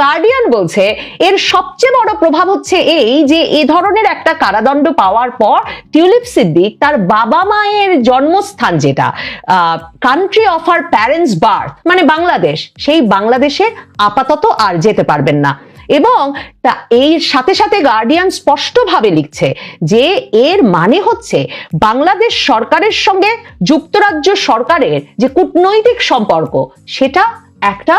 Guardian বলছে, এর সবচেয়ে বড় প্রভাব হচ্ছে এই যে এ ধরনের একটা কারাদণ্ড পাওয়ার পর টিউলিপ সিদ্দিক তার বাবা মায়ের জন্মস্থান যেটা কান্ট্রি অফ আর প্যারেন্টস বার্থ মানে বাংলাদেশ, সেই বাংলাদেশে আপাতত আর যেতে পারবেন না। এবং তা এর সাথে সাথে গার্ডিয়ান স্পষ্টভাবে লিখছে যে এর মানে হচ্ছে বাংলাদেশ সরকারের সঙ্গে যুক্তরাজ্য সরকারের যে কূটনৈতিক সম্পর্ক, সেটা একটা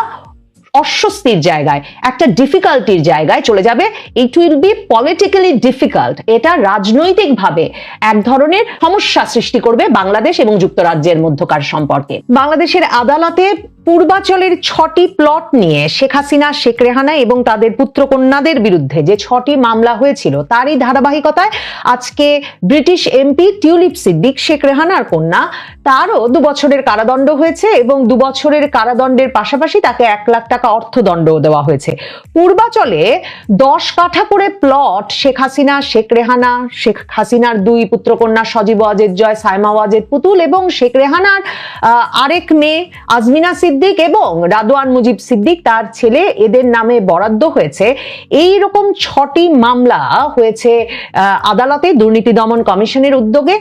অস্বস্তির জায়গায়, একটা ডিফিকাল্টির জায়গায় চলে যাবে। It will be politically difficult এটা রাজনৈতিকভাবে এক ধরনের সমস্যা সৃষ্টি করবে বাংলাদেশ এবং যুক্তরাজ্যের মধ্যকার সম্পর্কে। বাংলাদেশের আদালতে পূর্বাচলের ছটি প্লট নিয়ে শেখ হাসিনা, শেখ রেহানা এবং তাদের পুত্রকন্যাদের বিরুদ্ধে যে ছটি মামলা হয়েছিল, তারই ধারাবাহিকতায় আজকে British MP Tulip Siddiq, Sheikh রেহানার কন্যা, তারও দু বছরের কারাদণ্ড হয়েছে এবং দু বছরের কারাদণ্ডের পাশাপাশি তাকে এক লাখ টাকা অর্থদণ্ডও দেওয়া হয়েছে। পূর্বাচলে দশ কাঠা করে প্লট শেখ হাসিনা, শেখ রেহানা, শেখ হাসিনার দুই পুত্রকন্যা সজীব ওয়াজেদ জয়, সাইমা ওয়াজেদ পুতুল এবং শেখ রেহানার আরেক মেয়ে আজমিনা সিদ্দিক এবং রাদওয়ান মুজিব সিদ্দিক তার ছেলে, এদের নামে বরাদ্দ হয়েছে। এই রকম ছটি মামলা হয়েছে আদালতে দুর্নীতি দমন কমিশনের উদ্যোগে।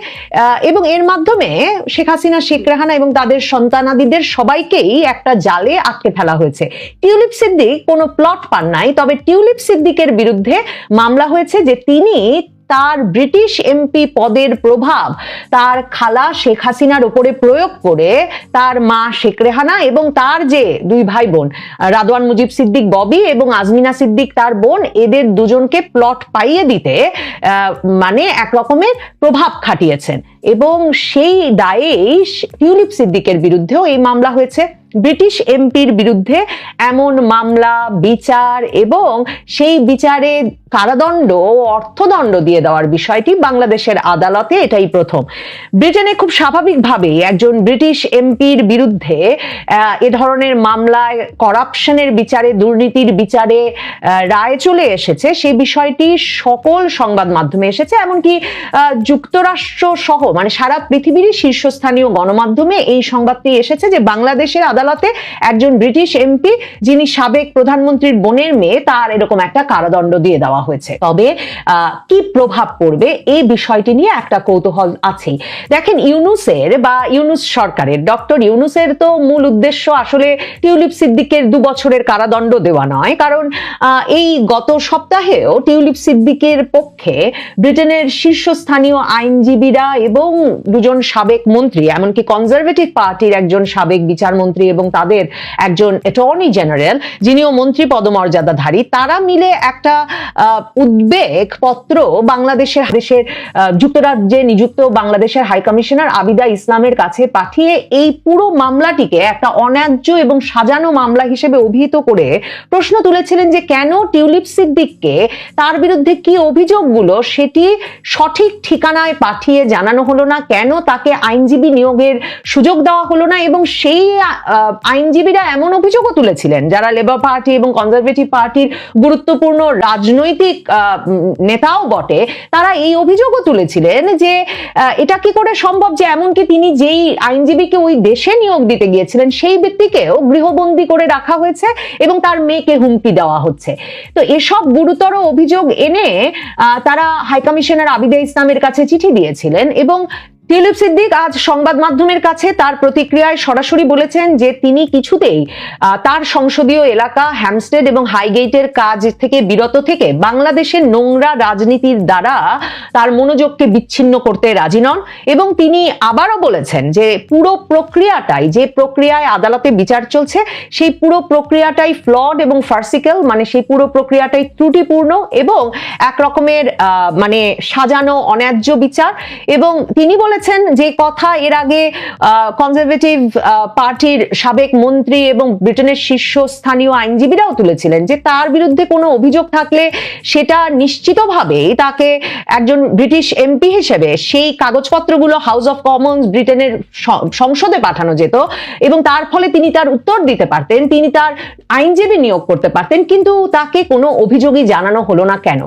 এবং এর মাধ্যমে শেখ হাসিনা, শেখ রেহানা এবং তাদের সন্তানাদিদের সবাইকেই একটা জালে আটকে ফেলা হয়েছে। টিউলিপ সিদ্দিক কোনো প্লট পান নাই, তবে টিউলিপ সিদ্দিকের বিরুদ্ধে মামলা হয়েছে যে তিনি তার ব্রিটিশ এমপি পদের প্রভাব, তার খালা শেখ হাসিনার উপরে প্রয়োগ করে তার মা শেখ রেহানা এবং তার যে দুই ভাই বোন রাদওয়ান মুজিব সিদ্দিক ববি এবং আজমিনা সিদ্দিক তার বোন, এদের দুজনকে প্লট পাইয়ে দিতে মানে এক রকমের প্রভাব খাটিয়েছেন। এবং সেই দায়েই টিউলিপ সিদ্দিকের বিরুদ্ধেও এই মামলা হয়েছে। ব্রিটিশ এমপির বিরুদ্ধে এমন মামলা, বিচার এবং সেই বিচারে কারাদণ্ড ও অর্থদণ্ড দিয়ে দেওয়ার বিষয়টি বাংলাদেশের আদালতে এটাই প্রথম। ব্রিটেনে খুব স্বাভাবিকভাবেই একজন ব্রিটিশ এমপির বিরুদ্ধে এ ধরনের মামলায় করাপশনের বিচারে, দুর্নীতির বিচারে রায় চলে এসেছে। সেই বিষয়টি সকল সংবাদ মাধ্যমে এসেছে। এমনকি যুক্তরাষ্ট্র সহ মানে সারা পৃথিবীরই শীর্ষস্থানীয় গণমাধ্যমে এই সংবাদটি এসেছে যে বাংলাদেশের আদালতে একজন ব্রিটিশ এমপি যিনি সাবেক প্রধানমন্ত্রীর বোনের মেয়ে, তার এরকম একটা কারাদণ্ড দিয়ে দেওয়া হয়েছে। তবে কি প্রভাব পড়বে এই বিষয়টি নিয়ে একটা কৌতূহল আছেই। দেখেন ইউনুসের বা ইউনুস সরকারের, ডক্টর ইউনুসের তো মূল উদ্দেশ্য আসলে টিউলিপ সিদ্দিকের দু বছরের কারাদণ্ড দেওয়া নয়। কারণ এই গত সপ্তাহেও টিউলিপ সিদ্দিকের পক্ষে ব্রিটেনের শীর্ষস্থানীয় আইনজীবীরা এবং দুজন সাবেক মন্ত্রী, এমনকি কনজারভেটিভ পার্টির একজন সাবেক বিচারমন্ত্রী এবং তাদের একজন অ্যাটর্নি জেনারেল যিনিও মন্ত্রী পদমর্যাদাধারী, তারা মিলে একটা উদ্বেগ পত্র বাংলাদেশের, দেশের যুক্তরাজ্যে নিযুক্ত বাংলাদেশের হাই কমিশনার আবিদা ইসলামের কাছে পাঠিয়ে এই পুরো মামলাটিকে একটা অন্যায্য এবং সাজানো মামলা হিসেবে অভিহিত করে প্রশ্ন তুলেছিলেন যে কেন টিউলিপ সিদ্দিককে তার বিরুদ্ধে কি অভিযোগগুলো সেটি সঠিক ঠিকানায় পাঠিয়ে জানানো হলো না, কেন তাকে আইনজীবী নিয়োগের সুযোগ দেওয়া হলো না এবং সেই আইনজীবীরা এমন অভিযোগও তুলেছিলেন যারা লেবার পার্টি এবং কনজারভেটিভ পার্টির গুরুত্বপূর্ণ রাজনৈতিক নেতাও বটে, তারা এই অভিযোগও তুলেছিলেন যে এটা কি করে সম্ভব যে এমনকি তিনি যেই আইনজীবীকে ওই দেশে নিয়োগ দিতে গিয়েছিলেন, সেই ব্যক্তিকেও গৃহবন্দী করে রাখা হয়েছে এবং তার মেয়েকে হুমকি দেওয়া হচ্ছে। তো এসব গুরুতর অভিযোগ এনে তারা হাইকমিশনার আবিদা ইসলামের কাছে চিঠি দিয়েছিলেন এবং 讲 টিউলিপ সিদ্দিক আজ সংবাদ মাধ্যমের কাছে তার প্রতিক্রিয়ায় সরাসরি বলেছেন যে তিনি কিছুতেই তার সংসদীয় এলাকা হ্যামস্টেড এবং হাইগেটের কাজ থেকে বিরত থেকে বাংলাদেশের নোংরা রাজনীতির দ্বারা তার মনোযোগকে বিচ্ছিন্ন করতে রাজি নন এবং তিনি আবারও বলেছেন যে পুরো প্রক্রিয়াটাই যে প্রক্রিয়ায় আদালতে বিচার চলছে সেই পুরো প্রক্রিয়াটাই ফ্লড এবং ফার্সিক্যাল মানে সেই পুরো প্রক্রিয়াটাই ত্রুটিপূর্ণ এবং এক রকমের আহ, মানে সাজানো অন্যায্য বিচার এবং তিনি বলেছেন যে কথা এর আগে কনজারভেটিভ পার্টির সাবেক মন্ত্রী এবং ব্রিটেনের শীর্ষস্থানীয় আইনজীবীরাও তুলেছিলেন যে তার বিরুদ্ধে কোনো অভিযোগ থাকলে সেটা নিশ্চিতভাবেই তাকে একজন ব্রিটিশ এমপি হিসেবে সেই কাগজপত্রগুলো হাউস অফ কমন্স ব্রিটেনের সংসদে পাঠানো যেত এবং তার ফলে তিনি তার উত্তর দিতে পারতেন, তিনি তার আইনজীবী নিয়োগ করতে পারতেন, কিন্তু তাকে কোনো অভিযোগই জানানো হলো না কেন?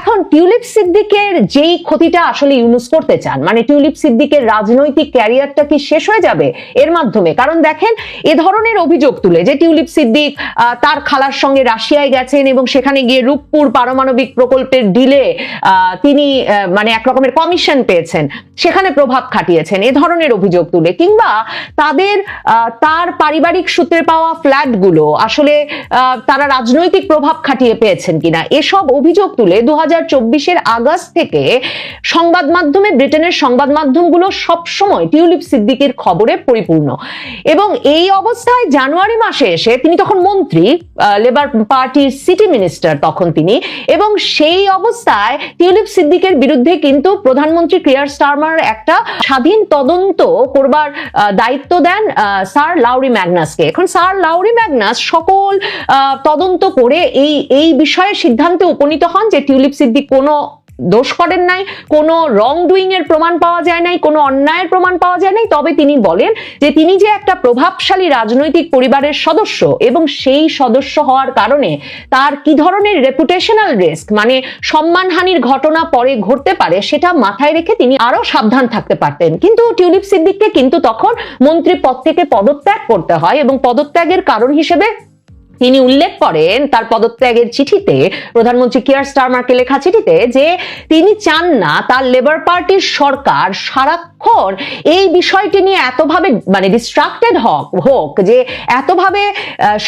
এখন টিউলিপ সিদ্দিকের যেই ক্ষতিটা আসলে ইউনুস করতে চান মানে টিউলিপ সিদ্দিক সিদ্দিকের রাজনৈতিক ক্যারিয়ারটা কি শেষ হয়ে যাবে? এর মাধ্যমে। কারণ দেখেন, এ ধরনের অভিযোগ তুলে যে টিউলিপ সিদ্দিক তার খালার সঙ্গে রাশিয়ায় গেছেন এবং সেখানে গিয়ে রূপপুর পারমাণবিক প্রকল্পের ডিলে তিনি মানে এক রকমের কমিশন পেয়েছেন। সেখানে প্রভাব খাটিয়েছেন। এ ধরনের অভিযোগ তুলে। কিংবা তাদের তার পারিবারিক সূত্রে পাওয়া ফ্ল্যাটগুলো আসলে তারা রাজনৈতিক প্রভাব খাটিয়ে পেয়েছেন কিনা? এসব অভিযোগ তুলে দু হাজার আগস্ট থেকে সংবাদ মাধ্যমে, ব্রিটেনের সংবাদ মাধ্যমগুলো সবসময় টিউলিপ সিদ্দিকের খবরে পরিপূর্ণ। এবং এই অবস্থায় জানুয়ারি মাসে এসে তিনি তখন মন্ত্রী লেবার পার্টির সিটি মিনিস্টার তখন তিনি। এবং সেই অবস্থায় টিউলিপ সিদ্দিকের বিরুদ্ধে কিন্তু প্রধানমন্ত্রী ক্রিয়ার স্টারমার একটা স্বাধীন তদন্ত করবার দায়িত্ব দেন স্যার লাউরি ম্যাগনাসকে। এখন স্যার লাউরি ম্যাগনাস সকল তদন্ত করে এই এই বিষয়ে সিদ্ধান্তে উপনীত হন যে টিউলিপ সিদ্দিক কোনো দোষ করেন নাই, কোনো রং ডুইং এর প্রমাণ পাওয়া যায় নাই, কোনো অন্যায়ের প্রমাণ পাওয়া যায় নাই, তবে তিনি বলেন যে তিনি যে একটা প্রভাবশালী রাজনৈতিক পরিবারের সদস্য এবং সেই সদস্য হওয়ার কারণে তার কি ধরনের রেপুটেশনাল রিস্ক মানে সম্মানহানির ঘটনা পরে ঘটতে পারে, সেটা মাথায় রেখে তিনি আরও সাবধান থাকতে পারতেন। কিন্তু টিউলিপ সিদ্দিককে কিন্তু তখন মন্ত্রী পদ থেকে পদত্যাগ করতে হয় এবং পদত্যাগের কারণ হিসেবে তিনি উল্লেখ করেন তার পদত্যাগের চিঠিতে, প্রধানমন্ত্রী কিয়ার স্টারমারকে লেখা চিঠিতে, যে তিনি চান না তার লেবার পার্টির সরকার সারাক্ষণ এই বিষয়টি নিয়ে এতভাবে মানে ডিস্ট্রাক্টেড হোক হোক, যে এতভাবে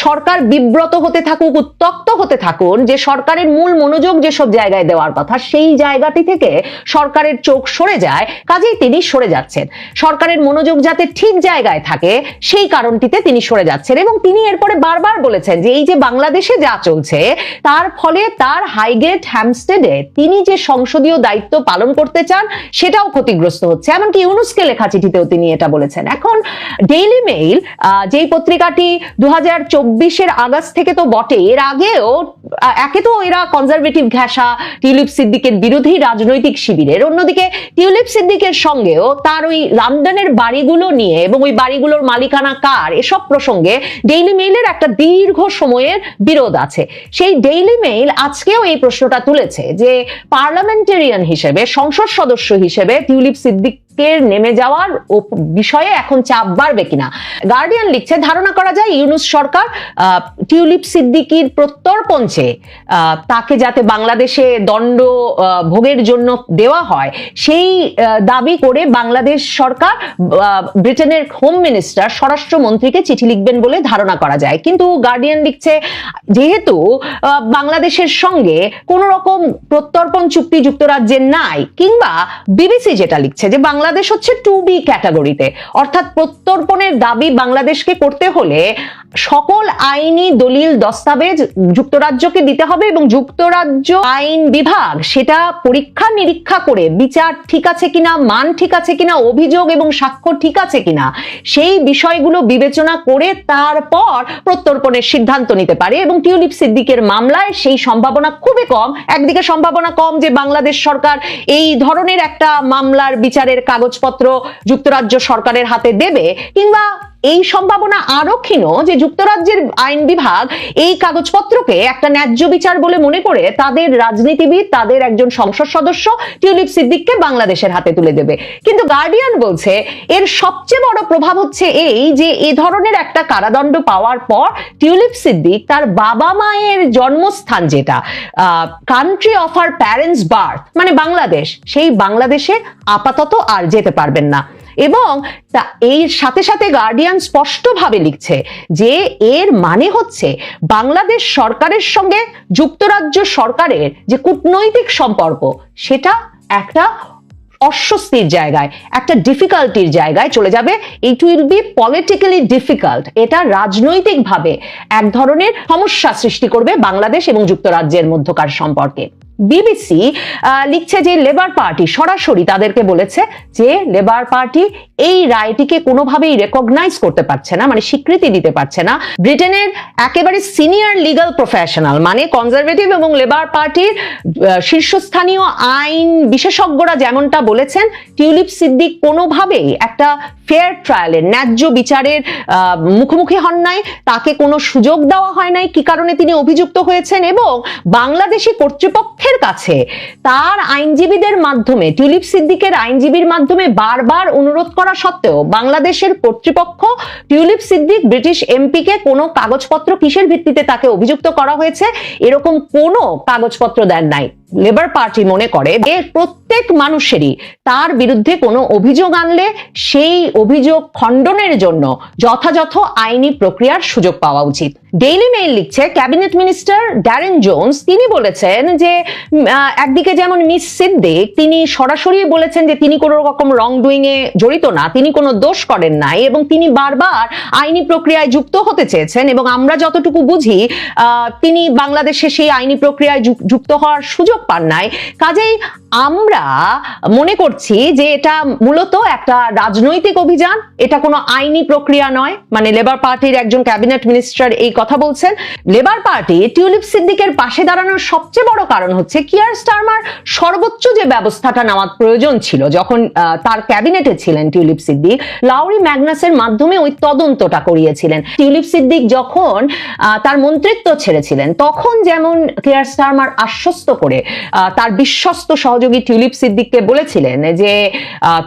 সরকার বিব্রত হতে থাকুক, উত্তক্ত হতে থাকুন, যে সরকারের মূল মনোযোগ যেসব জায়গায় দেওয়ার কথা, সেই জায়গাটি থেকে সরকারের চোখ সরে যায়, কাজেই তিনি সরে যাচ্ছেন। সরকারের মনোযোগ যাতে ঠিক জায়গায় থাকে, সেই কারণটিতে তিনি সরে যাচ্ছেন এবং তিনি এরপরে বারবার বলেছেন যে এই যে বাংলাদেশে যা চলছে, তার ফলে তার হাইগেট হ্যামস্টেডে তিনি যে সংসদীয় দায়িত্ব পালন করতে চান, সেটাও ক্ষতিগ্রস্ত হচ্ছে। এমনকি ইউনুসকে লেখা চিঠিতেও তিনি এটা বলেছেন। এখন ডেইলি মেইল যেই পত্রিকাটি দু হাজার আগস্ট থেকে তো বটে, এর আগেও একে তো এরা কনজারভেটিভ ঘেঁষা টিউলিপ সিদ্দিকের বিরোধী রাজনৈতিক শিবিরের। অন্যদিকে টিউলিপ সিদ্দিকের সঙ্গেও তার ওই লন্ডনের বাড়িগুলো নিয়ে এবং ওই বাড়িগুলোর মালিকানা কার, এসব প্রসঙ্গে ডেইলি মেইলের একটা দীর্ঘ সময়ের বিরোধ আছে। সেই ডেইলি মেইল আজকেও এই প্রশ্নটা তুলেছে যে পার্লামেন্টেরিয়ান হিসেবে, সংসদ সদস্য হিসেবে, টিউলিপ সিদ্দিক এর নেমে যাওয়ার বিষয়ে এখন চাপ বাড়বে কিনা? গার্ডিয়ান লিখছে, ধারণা করা যায় ইউনুস সরকার টিউলিপ সিদ্দিকির প্রত্যর্পণে তাকে যাতে বাংলাদেশে দণ্ড ভোগের জন্য দেওয়া হয়। সেই দাবি করে বাংলাদেশ সরকার ব্রিটেনের হোম মিনিস্টার স্বরাষ্ট্রমন্ত্রীকে চিঠি লিখবেন বলে ধারণা করা যায়। কিন্তু গার্ডিয়ান লিখছে, যেহেতু বাংলাদেশের সঙ্গে কোন রকম প্রত্যর্পণ চুক্তি যুক্তরাজ্যের নাই, কিংবা বিবিসি যেটা লিখছে যে বাংলাদেশ হচ্ছে টু বি ক্যাটাগরিতে অর্থাৎ প্রত্যর্পণের দাবি বাংলাদেশকে করতে হলে সকল আইনি দলিল দস্তাবেজ যুক্তরাজ্যকে দিতে হবে এবং যুক্তরাজ্য আইন বিভাগ সেটা পরীক্ষা নিরীক্ষা করে বিচার ঠিক আছে কিনা, মান ঠিক আছে কিনা, অভিযোগ এবং সাক্ষ্য ঠিক আছে কিনা, সেই বিষয়গুলো বিবেচনা করে তারপর প্রত্যর্পণের সিদ্ধান্ত নিতে পারে এবং টিউলিপ সিদ্দিকের মামলায় সেই সম্ভাবনা খুবই কম। একদিকে সম্ভাবনা কম যে বাংলাদেশ সরকার এই ধরনের একটা মামলার বিচারের কাগজপত্র যুক্তরাজ্য সরকারের হাতে দেবে কিংবা এই সম্ভাবনা আরও ক্ষীণ যে যুক্তরাজ্যের আইন বিভাগ এই কাগজপত্রকে একটা ন্যায্য বিচার বলে মনে করে তাদের রাজনীতিবিদ, তাদের একজন সংসদ সদস্য টিউলিপ সিদ্দিককে বাংলাদেশের হাতে তুলে দেবে। কিন্তু গার্ডিয়ান বলছে, এর সবচেয়ে বড় প্রভাব হচ্ছে এই যে এ ধরনের একটা কারাদণ্ড পাওয়ার পর টিউলিপ সিদ্দিক তার বাবা মায়ের জন্মস্থান যেটা কান্ট্রি অফ আর প্যারেন্টস বার্থ মানে বাংলাদেশ, সেই বাংলাদেশে আপাতত আর যেতে পারবেন না। এবং তা এর সাথে সাথে গার্ডিয়ান স্পষ্টভাবে লিখছে যে এর মানে হচ্ছে বাংলাদেশ সরকারের সঙ্গে যুক্তরাজ্য সরকারের যে কূটনৈতিক সম্পর্ক, সেটা একটা অস্বস্তির জায়গায়, একটা ডিফিকাল্টির জায়গায় চলে যাবে। It will be politically difficult এটা রাজনৈতিকভাবে এক ধরনের সমস্যা সৃষ্টি করবে বাংলাদেশ এবং যুক্তরাজ্যের মধ্যকার সম্পর্কে। বিবিসি লিখছে যে লেবার পার্টি সরাসরি তাদেরকে বলেছে যে লেবার পার্টি এই রায়টিকে কোনোভাবেই রেকগনাইজ করতে পারছে না মানে স্বীকৃতি দিতে পারছে না। ব্রিটেনের একেবারে সিনিয়র লিগাল প্রফেশনাল মানে কনজারভেটিভ এবং লেবার পার্টির শীর্ষস্থানীয় আইন বিশেষজ্ঞরা যেমনটা বলেছেন টিউলিপ সিদ্দিক কোনোভাবেই একটা ফেয়ার ট্রায়ালের ন্যায্য বিচারের মুখোমুখি হন নাই, তাকে কোনো সুযোগ দেওয়া হয় নাই, কি কারণে তিনি অভিযুক্ত হয়েছেন এবং বাংলাদেশি কর্তৃপক্ষের পক্ষের কাছে। তার আইনজীবীদের মাধ্যমে, টিউলিপ সিদ্দিকের আইনজীবীর মাধ্যমে বারবার অনুরোধ করা সত্ত্বেও বাংলাদেশের কর্তৃপক্ষ টিউলিপ সিদ্দিক ব্রিটিশ এমপিকে কোনো কাগজপত্র কিসের ভিত্তিতে তাকে অভিযুক্ত করা হয়েছে? এরকম কোনো কাগজপত্র দেন নাই। লেবার পার্টি মনে করে যে প্রত্যেক মানুষেরই তার বিরুদ্ধে কোনো অভিযোগ আনলে সেই অভিযোগ খণ্ডনের জন্য যথাযথ আইনি প্রক্রিয়ার সুযোগ পাওয়া উচিত। ডেইলি মেইল লিখছে ক্যাবিনেট মিনিস্টার ড্যারেন জোন্স তিনি বলেছেন যে একদিকে যেমন মিস সিদ্দিক তিনি সরাসরি বলেছেন যে তিনি কোনো রকম রং ডুইং এ জড়িত না, তিনি কোনো দোষ করেন নাই এবং তিনি বারবার আইনি প্রক্রিয়ায় যুক্ত হতে চেয়েছেন এবং আমরা যতটুকু বুঝি তিনি বাংলাদেশে সেই আইনি প্রক্রিয়ায় যুক্ত হওয়ার সুযোগ পান নাই। কাজেই আমরা মনে করছি যে এটা মূলত একটা রাজনৈতিক অভিযান, এটা কোনো আইনি প্রক্রিয়া নয়। মানে লেবার পার্টির একজন ক্যাবিনেট মিনিস্টার এই কথা বলছেন। লেবার পার্টি টিউলিপ সিদ্দিকের পাশে দাঁড়ানোর সবচেয়ে বড় কারণ হচ্ছে কিয়ার স্টারমার সর্বোচ্চ যে ব্যবস্থাটা নেওয়ার প্রয়োজন ছিল, যখন তার ক্যাবিনেটে ছিলেন টিউলিপ সিদ্দিক লাউরি ম্যাগনাসের মাধ্যমে ওই তদন্তটা করিয়েছিলেন। টিউলিপ সিদ্দিক যখন তার মন্ত্রিত্ব ছেড়েছিলেন, তখন যেমন কেয়ার স্টারমার আশ্বস্ত করে তার বিশ্বস্ত সহযোগী টিউলিপ সিদ্দিককে বলেছিলেন যে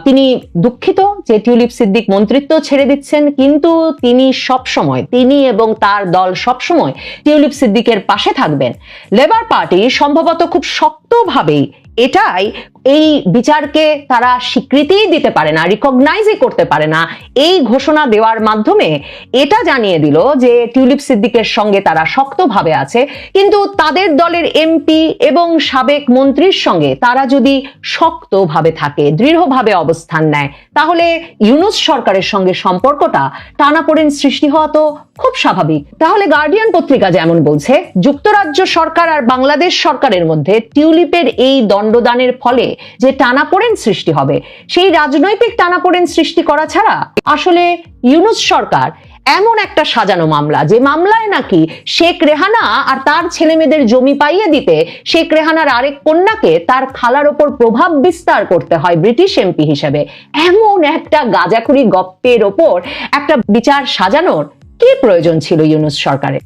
তিনি দুঃখিত যে টিউলিপ সিদ্দিক মন্ত্রিত্ব ছেড়ে দিচ্ছেন, কিন্তু তিনি সবসময়, তিনি এবং তার দল সবসময় টিউলিপ সিদ্দিকের পাশে থাকবেন। লেবার পার্টি সম্ভবত খুব শক্তভাবেই এটাই এই বিচারকে তারা স্বীকৃতিই দিতে পারে না রিকগনাইজই করতে পারে না। এই ঘোষণা দেওয়ার মাধ্যমে এটা জানিয়ে দিল যে টিউলিপ সিদ্দিকের সঙ্গে তারা শক্তভাবে আছে। কিন্তু তাদের দলের এমপি এবং সাবেক মন্ত্রীর সঙ্গে তারা যদি শক্তভাবে থাকে, দৃঢ়ভাবে অবস্থান নেয় তাহলে ইউনুস সরকারের সঙ্গে সম্পর্কটা টানাপোড়েন সৃষ্টি হওয়া তো খুব স্বাভাবিক। তাহলে গার্ডিয়ান পত্রিকা যেমন বলছে, যুক্তরাজ্য সরকার আর বাংলাদেশ সরকারের মধ্যে টিউলিপের এই দণ্ডদানের ফলে যে টানাপোড়েন সৃষ্টি হবে, সেই রাজনৈতিক টানাপোড়েন সৃষ্টি করা ছাড়া আসলে ইউনুস সরকার এমন একটা সাজানো মামলা, যে মামলায় নাকি শেখ রেহানা আর তার ছেলে মেয়েদের জমি পাইয়ে দিতে শেখ রেহানার আরেক কন্যাকে তার খালার ওপর প্রভাব বিস্তার করতে হয় ব্রিটিশ এমপি হিসেবে। এমন একটা গাজাখুরি গপ্পের ওপর একটা বিচার সাজানোর কি প্রয়োজন ছিল ইউনুস সরকারের?